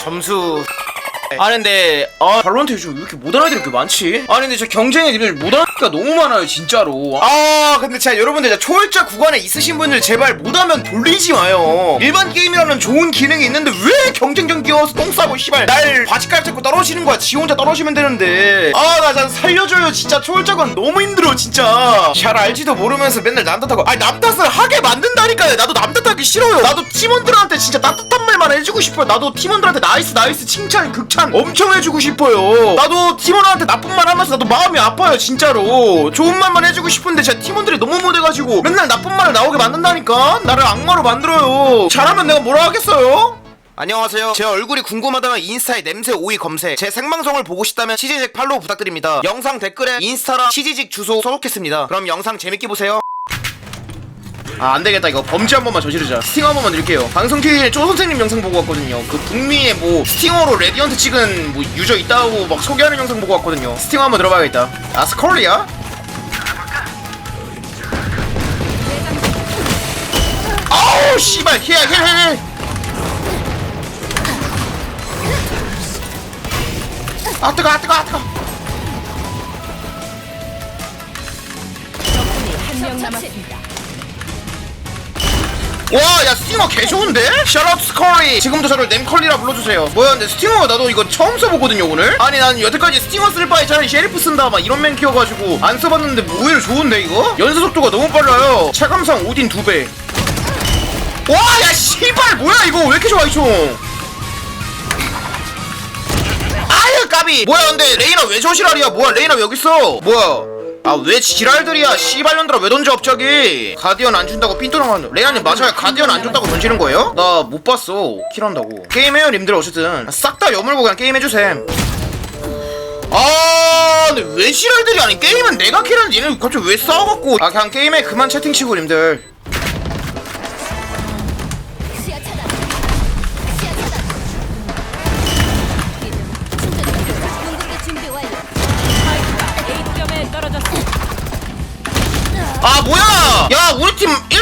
점수. 아니 근데 아 발론트 요즘 왜 이렇게 못하는 애들이 이렇게 많지? 아니 근데 저 경쟁에 님들 못하는 애가 너무 많아요 진짜로. 아 근데 진짜 여러분들 진짜 초월자 구간에 있으신 분들 제발 못하면 돌리지 마요. 일반 게임이라는 좋은 기능이 있는데 왜 경쟁전 끼워서 똥 싸고 씨발. 날 바지가락 잡고 떨어지는 거야? 지 혼자 떨어지면 되는데. 아나 살려줘요 진짜. 구간 너무 힘들어 진짜. 잘 알지도 모르면서 맨날 남 탓하고. 아니 남 탓을 하게 만든다니까요. 나도 남 탓하기 싫어요. 나도 팀원들한테 진짜 따뜻한 말만 해주고 싶어요. 나도 팀원들한테 나이스 나이스 칭찬 극찬 엄청 해주고 싶어요. 나도 팀원한테 나쁜 말 하면서 나도 마음이 아파요 진짜로. 좋은 말만 해주고 싶은데 제가 팀원들이 너무 못해가지고 맨날 나쁜 말을 나오게 만든다니까? 나를 악마로 만들어요. 잘하면 내가 뭐라 하겠어요? 안녕하세요. 제 얼굴이 궁금하다면 인스타에 냄새 오이 검색. 제 생방송을 보고 싶다면 치즈직 팔로우 부탁드립니다. 영상 댓글에 인스타랑 치즈직 주소 써놓겠습니다. 그럼 영상 재밌게 보세요. 아 안되겠다 이거 범죄 한 번만 저지르자 스팅어 한 번만 드릴게요 방송 키에 쪼 선생님 영상 보고 왔거든요 그 북미에 뭐 스팅어로 레디언트 찍은 뭐 유저 있다고 막 소개하는 영상 보고 왔거든요 스팅어 한번 들어봐야겠다 아 스컬리야? 아우 씨발 힐힐힐힐 아 뜨거 아 뜨거 아 뜨거 한명 남았습니다. 와, 야, 스팅어 개 좋은데? 샤럿 스커리. 지금도 저를 nem컬리라 불러주세요. 뭐야, 근데 스팅어 나도 이거 처음 써보거든요, 오늘? 아니, 난 여태까지 스팅어 쓸 바에 차라리 셰리프 쓴다, 막 이런 맨 키워가지고 안 써봤는데 뭐 오히려 좋은데, 이거? 연쇄 속도가 너무 빨라요. 체감상 오딘 두 배. 와, 야, 씨발, 뭐야, 이거? 왜 이렇게 좋아, 이 총? 까비. 뭐야, 근데 레이나 왜 저시랄이야? 뭐야, 레이나 왜 여기 있어? 뭐야? 아왜 지랄들이야 씨발년들아 왜 던져 갑자기 가디언 안 준다고 핀토나만 레아님 맞아요 가디언 안 준다고 던지는 거예요? 나 못 봤어 킬한다고 게임해요 님들 어쨌든 싹 다 여물고 그냥 게임해주셈 아 근데 왜 지랄들이 아니 게임은 내가 킬하는데 얘네 갑자기 왜 싸워갖고 아 그냥 게임에 그만 채팅치고 님들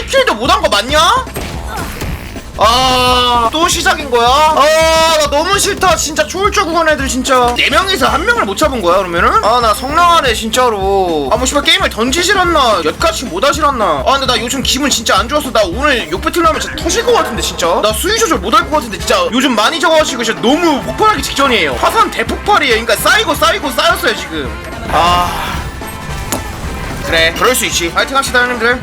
1킬도 못한 거 맞냐? 아, 또 시작인 거야? 아, 나 너무 싫다. 진짜 초월자 구간 애들 진짜. 네 명이서 한 명을 못 잡은 거야, 그러면은? 아, 나 성랑하네, 진짜로. 아, 뭐, 씨발, 게임을 던지실았나? 엿같이 못 하실았나? 아, 근데 나 요즘 기분 진짜 안 좋아서 나 오늘 욕 배틀하면 진짜 터질 것 같은데, 진짜. 나 수위 조절 못 할 것 같은데, 진짜. 요즘 많이 적어가지고 진짜 너무 폭발하기 직전이에요. 화산 대폭발이에요. 그러니까 쌓이고 쌓이고 쌓였어요, 지금. 아. 그래, 그럴 수 있지. 파이팅 합시다, 형님들.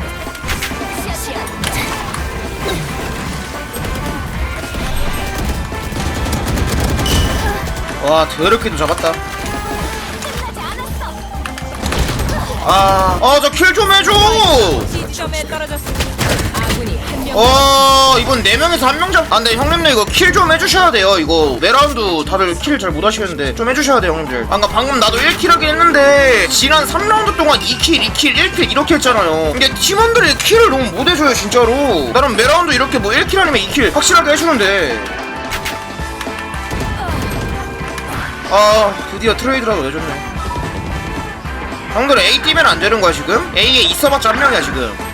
와 더럽게도 잡았다 하지 않았어. 아, 아, 저킬 좀 해줘! C점에 떨어졌습니다. 어, 이번 4명에서 한명 잡, 아, 근데 형님들 이거 킬 좀 해주셔야 돼요. 이거, 매라운드 다들 킬 잘 못 하시겠는데. 좀 해주셔야 돼요, 형님들. 아, 그니까 방금 나도 1킬 하긴 했는데, 지난 3라운드 동안 2킬, 2킬, 1킬 이렇게 했잖아요. 근데 팀원들이 킬을 너무 못 해줘요, 진짜로. 나름 매라운드 이렇게 뭐 1킬 아니면 2킬 확실하게 해주는데. 아, 드디어 트레이드라도 내줬네. 형들 A 뛰면 안 되는 거야 지금? A에 있어봤자 한 명이야 지금.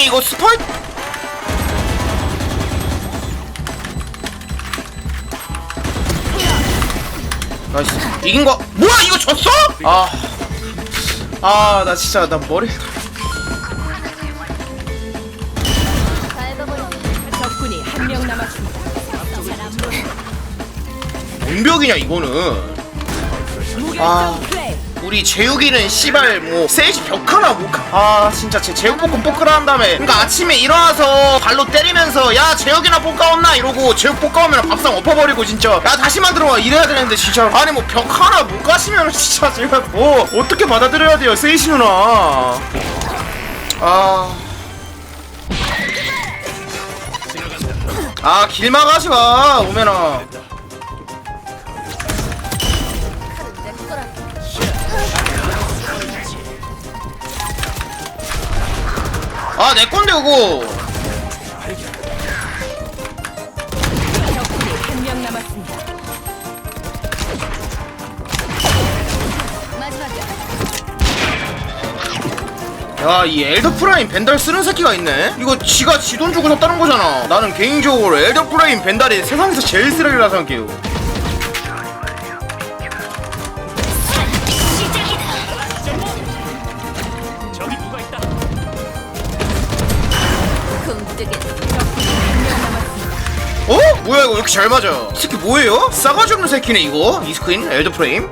아니 이거 스파이 나이스 이긴 거 뭐야 이거 졌어? 아아 나 진짜 나 머리 밟아버려. 적군이 한 명 남았습니다. 잘안 보여. 뭔벽이냐 이거는 아. 우리 재욱이는 씨발 뭐 세이지 벽 하나 못아 진짜 제 제육볶음 볶으라 한 다음에 그러니까 아침에 일어나서 발로 때리면서 야 재욱이나 볶아왔나? 이러고 재욱 볶아오면 밥상 엎어버리고 진짜. 야 다시 만들어와. 이래야 되는데 진짜. 아니 뭐 벽 하나 못 가시면 진짜 제가 뭐 어떻게 받아들여야 돼요 세이지 누나. 아. 아, 길막 하지 마, 오면아. 아, 내 건데, 그거. 적군이 야, 이 엘더프라임 벤달 쓰는 새끼가 있네? 이거 지가 지 돈 주고 샀다는 거잖아. 나는 개인적으로 엘더프라임 벤달이 세상에서 제일 쓰레기라 생각해요. 어? 뭐야, 이거 왜 이렇게 잘 맞아? 이 새끼 뭐예요? 싸가지 없는 새끼네, 이거? 이 스크린? 엘더 프레임?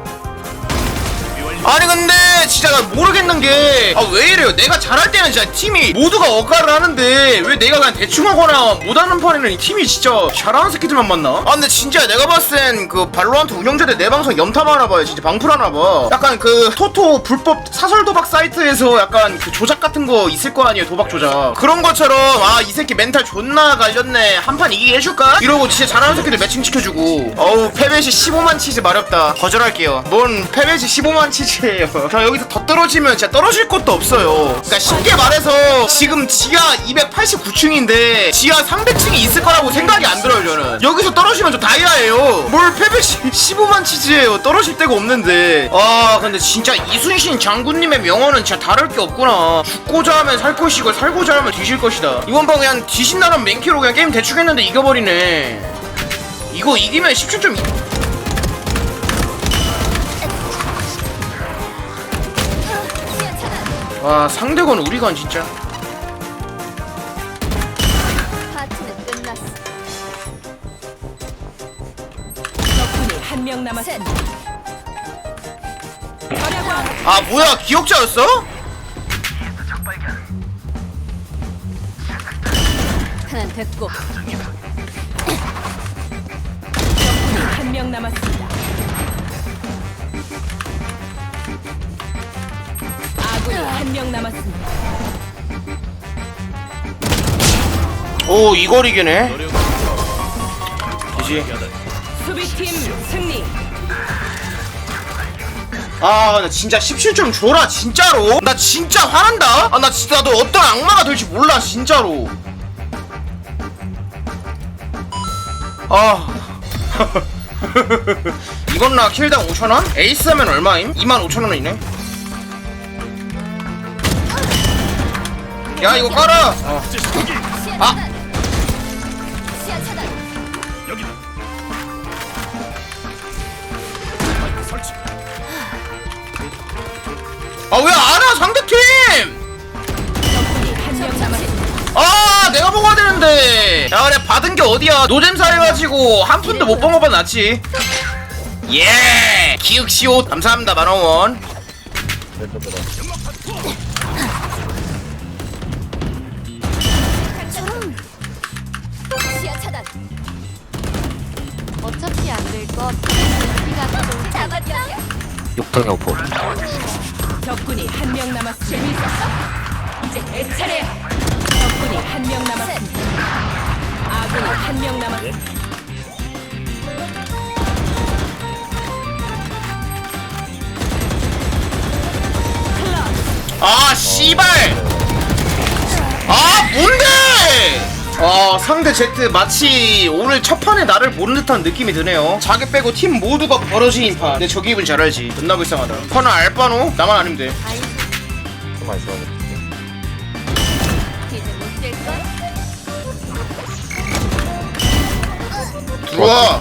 아니 근데 진짜 나 모르겠는 게 아 왜 이래요? 내가 잘할 때는 진짜 팀이 모두가 억가를 하는데 왜 내가 그냥 대충 하거나 못하는 판에는 이 팀이 진짜 잘하는 새끼들만 만나? 아 근데 진짜 내가 봤을 땐 그 발로한테 운영자들 내 방송 염탐하나 봐요. 진짜 방풀하나 봐. 약간 그 토토 불법 사설 도박 사이트에서 약간 그 조작 같은 거 있을 거 아니에요 도박 조작. 그런 것처럼 아 이 새끼 멘탈 존나 갈렸네. 한 판 이기게 해줄까? 이러고 진짜 잘하는 새끼들 매칭 시켜주고. 어우 패배시 15만 치즈 마렵다. 거절할게요. 뭔 패배시 15만 치즈 예요. 저 여기서 더 떨어지면 진짜 떨어질 것도 없어요. 그러니까 쉽게 말해서 지금 지하 289층인데 지하 300층이 있을 거라고 생각이 안 들어요 저는. 여기서 떨어지면 저 다이아예요. 뭘 패배시 15만 치즈예요. 떨어질 데가 없는데. 아 근데 진짜 이순신 장군님의 명언은 진짜 다를 게 없구나. 죽고자 하면 살 것이고 살고자 하면 뒤질 것이다. 이번 판 그냥 뒤신다는 맨키로 그냥 게임 대충 했는데 이겨버리네. 이거 이기면 17 와 상대건 우리건 진짜 파티는 끝났어 적군이 한명 남았습니다. 절약왕 아 뭐야 기억자였어? 하나 됐고 적군이 한 명 남았습니다. 명 남았습니다. 오 이거리기네 그지 수비팀 승리. 아, 나 진짜 17점 줘라, 진짜로. 나 진짜 화난다? 아, 나 진짜 너 어떤 악마가 될지 몰라, 진짜로. 아. 이건 나 킬당 5천원? 에이스 하면 얼마임? 2만 5천원이네. 야, 이거 깔아! 어. 아. 차단 시야 차단 여기다. 설치. 아, 왜 알아, 상대팀! 적군이 한명 남았습니다. 아 내가 먹어야 되는데 야 그래 받은 게 어디야 노잼살 해가지고 한 푼도 못번 거봐 낫지 예 기윽시오 감사합니다 만원원 잡았다 육성의 오퍼 적군이 한 명 남았습니다. 이제 내 차례야. 적군이 한 명 남았습니다. 아군이 한 명. 클럽 아 씨발 아 뭔데 아 상대 제트 마치 오늘 첫 판에 나를 모르는 듯한 느낌이 드네요. 자기 빼고 팀 모두가 벌어진 인파. 근데 저 기분 잘 알지. 존나 불쌍하다. 커나 알바노? 나만 아니면 돼. 못 될걸 들어와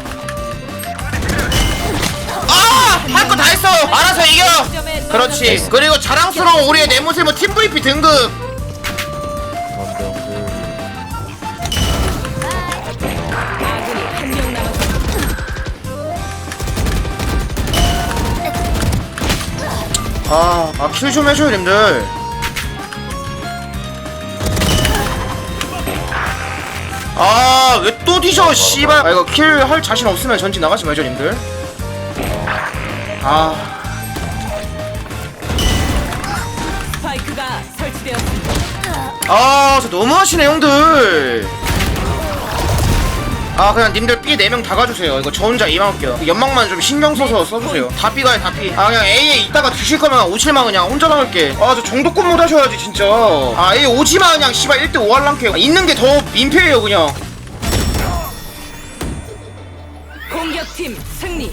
아할 거 다 했어. 알아서 이겨. 그렇지. 그리고 자랑스러운 우리의 내모세모 팀 VP 등급 아, 아, 킬 좀 해줘요, 님들. 아, 왜 또 뒤져, 씨발. 아, 이거 킬 할 자신 없으면 전진 나가지 말죠, 님들. 아, 스파이크가 설치되었습니다. 아, 저 너무하시네, 형들. 아, 그냥 님들 B 4명 다 가주세요. 이거 저 혼자 이만 할게요. 그 연막만 좀 신경 써서 써주세요. 다 B 가요, 다 B. 아, 그냥 A에 있다가 드실 거면 5, 7만 그냥 혼자 남을게. 아, 저 정도껏 못 하셔야지, 진짜. 아, A 오지마, 그냥 씨발 1대 5 할랑게. 아, 있는 게 더 민폐예요, 그냥. 공격팀 승리.